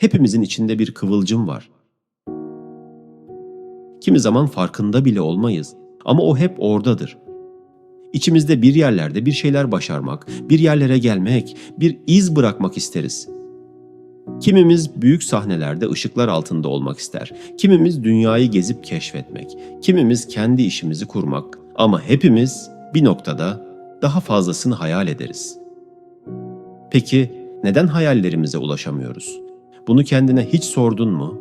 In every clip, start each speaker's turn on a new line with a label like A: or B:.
A: Hepimizin içinde bir kıvılcım var. Kimi zaman farkında bile olmayız ama o hep oradadır. İçimizde bir yerlerde bir şeyler başarmak, bir yerlere gelmek, bir iz bırakmak isteriz. Kimimiz büyük sahnelerde ışıklar altında olmak ister. Kimimiz dünyayı gezip keşfetmek. Kimimiz kendi işimizi kurmak. Ama hepimiz bir noktada daha fazlasını hayal ederiz. Peki neden hayallerimize ulaşamıyoruz? Bunu kendine hiç sordun mu?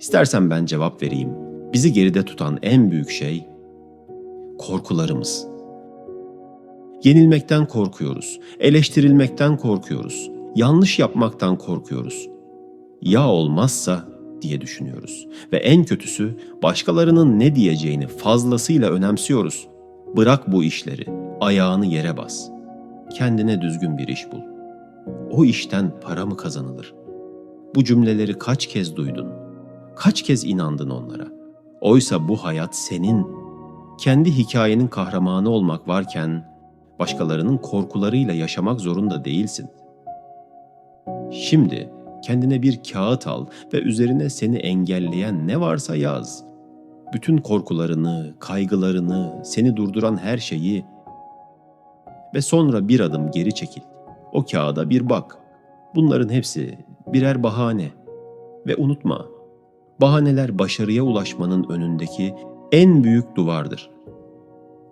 A: İstersen ben cevap vereyim. Bizi geride tutan en büyük şey korkularımız. Yenilmekten korkuyoruz, eleştirilmekten korkuyoruz, yanlış yapmaktan korkuyoruz. Ya olmazsa diye düşünüyoruz ve en kötüsü başkalarının ne diyeceğini fazlasıyla önemsiyoruz. Bırak bu işleri, ayağını yere bas. Kendine düzgün bir iş bul. O işten para mı kazanılır? Bu cümleleri kaç kez duydun? Kaç kez inandın onlara? Oysa bu hayat senin. Kendi hikayenin kahramanı olmak varken başkalarının korkularıyla yaşamak zorunda değilsin. Şimdi kendine bir kağıt al ve üzerine seni engelleyen ne varsa yaz. Bütün korkularını, kaygılarını, seni durduran her şeyi ve sonra bir adım geri çekil. O kağıda bir bak. Bunların hepsi birer bahane. Ve unutma, bahaneler başarıya ulaşmanın önündeki en büyük duvardır.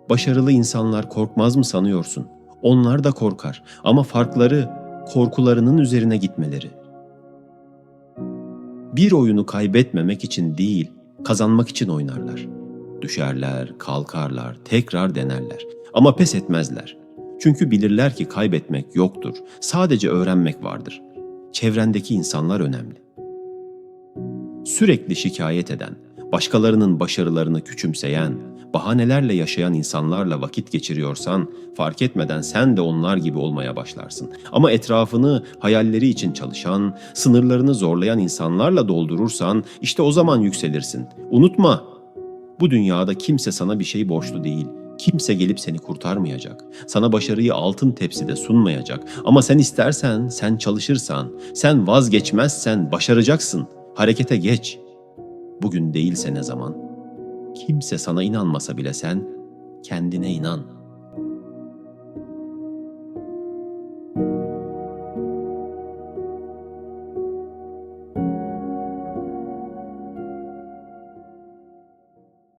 A: Başarılı insanlar korkmaz mı sanıyorsun? Onlar da korkar ama farkları korkularının üzerine gitmeleri. Bir oyunu kaybetmemek için değil, kazanmak için oynarlar. Düşerler, kalkarlar, tekrar denerler ama pes etmezler. Çünkü bilirler ki kaybetmek yoktur, sadece öğrenmek vardır. Çevrendeki insanlar önemli. Sürekli şikayet eden, başkalarının başarılarını küçümseyen, bahanelerle yaşayan insanlarla vakit geçiriyorsan fark etmeden sen de onlar gibi olmaya başlarsın. Ama etrafını hayalleri için çalışan, sınırlarını zorlayan insanlarla doldurursan işte o zaman yükselirsin. Unutma, bu dünyada kimse sana bir şey borçlu değil. Kimse gelip seni kurtarmayacak. Sana başarıyı altın tepside sunmayacak. Ama sen istersen, sen çalışırsan, sen vazgeçmezsen başaracaksın. Harekete geç. Bugün değilse ne zaman? Kimse sana inanmasa bile sen kendine inan.''